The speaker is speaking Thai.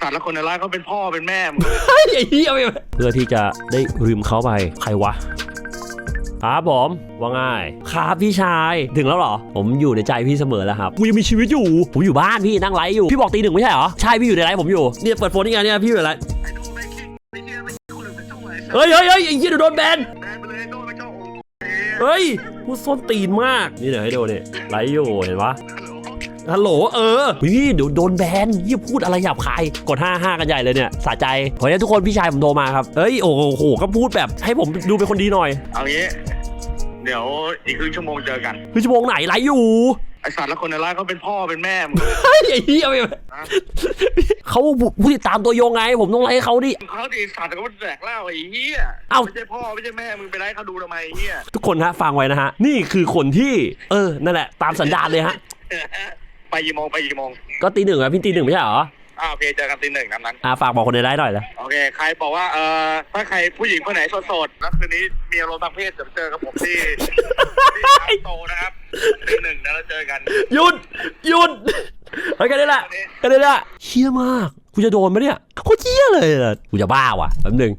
สัตว์แล้วคนในร้านเขาเป็นพ่อเป็นแม่มึงเฮ้ยไอ้เหี้ยไม่เพื่อที่จะได้ริมเขาไปใครวะครับผมว่าง่ายครับพี่ชายถึงแล้วเหรอ ผมอยู่ในใจพี่เสมอแล้วครับกูยังมีชีวิตอยู่ ผมอยู่บ้านพี่นั่งไลฟ์อยู่พี่บอกตีหนึ่งไม่ใช่เหรอใช่พี่อยู่ในไลฟ์ผมอยู่เนี่ยเปิดโฟนนี่ไงเนี่ยพี่อยู่ในไลฟ์ไอ้โดไม่คิดไม่เชื่อไม่คิดคนอื่นเป็นช่วยเฮ้ยเฮ้ยเฮ้ยไอ้เหี้ยเดี๋ยวโดนแบนแบนไปเลยโดนไม่ชอบองค์เฮ้ยกูส้นตีนมากนี่เดี๋ยวให้ดูเนี่ยไลฟ์อยู่เห็นปะ ฮัลโหลฮัลโหลเออพี่เดี๋ยวโดนแบนยี่พูดอะไรหยาบคายกด 5 5 กันใหญ่เลยเนี่ยสะใจเพราะฉะนั้นทุกคนพี่ชายผมโทรมาครับเอ้ยโอ้โหก็พูดแบบให้ผมดูเป็นคนดีหน่อยเอางี้เดี๋ยวอีกครึ่งชั่วโมงเจอกันคือชั่วโมงไหนไลฟ์อยู่ไอสัตว์แล้วคนในร้านเขาเป็นพ่อเป็นแม่มึงเฮ้ยไอ้เหี้ยไม่เขาผู้ติดตามตัวยงไง ผมต้องไลฟ์ให้เขาดิเขาดีสัตว์เขาแดกเหล้าไอ้เหี้ยเอ้าไม่ใช่พ่อไม่ใช่แม่มึงไปไล่เขาดูทำไมไอ้เหี้ยทุกคนฮะฟังไว้นะฮะ นี่คือคนที่ เออนั่นแหละ ตามสันดานเลยฮะ ไปกี่โมงไปกี่โมงก็ตีหนึ่งอะพี่ตีหนึ่งไม่ใช่เหรออ่าโอเคเจอกันตีหนึ่งนั้นนั้นอ่าฝากบอกคนในไลฟ์หน่อยนะโอเคใครบอกว่าเออถ้าใครผู้หญิงคนไหนโสดๆแล้วคืนนี้มีอารมณ์ทางเพศจะเจอกับผมที่ที่ร้านโตนะครับตีหนึ่งแล้วเราเจอกันหยุดหยุดเฮ้ยกันได้ละกันได้ละเชี่ยมากกูจะโดนไหมเนี่ยโคตรเชี่ยเลยอะกูจะบ้าว่ะแป๊บนึง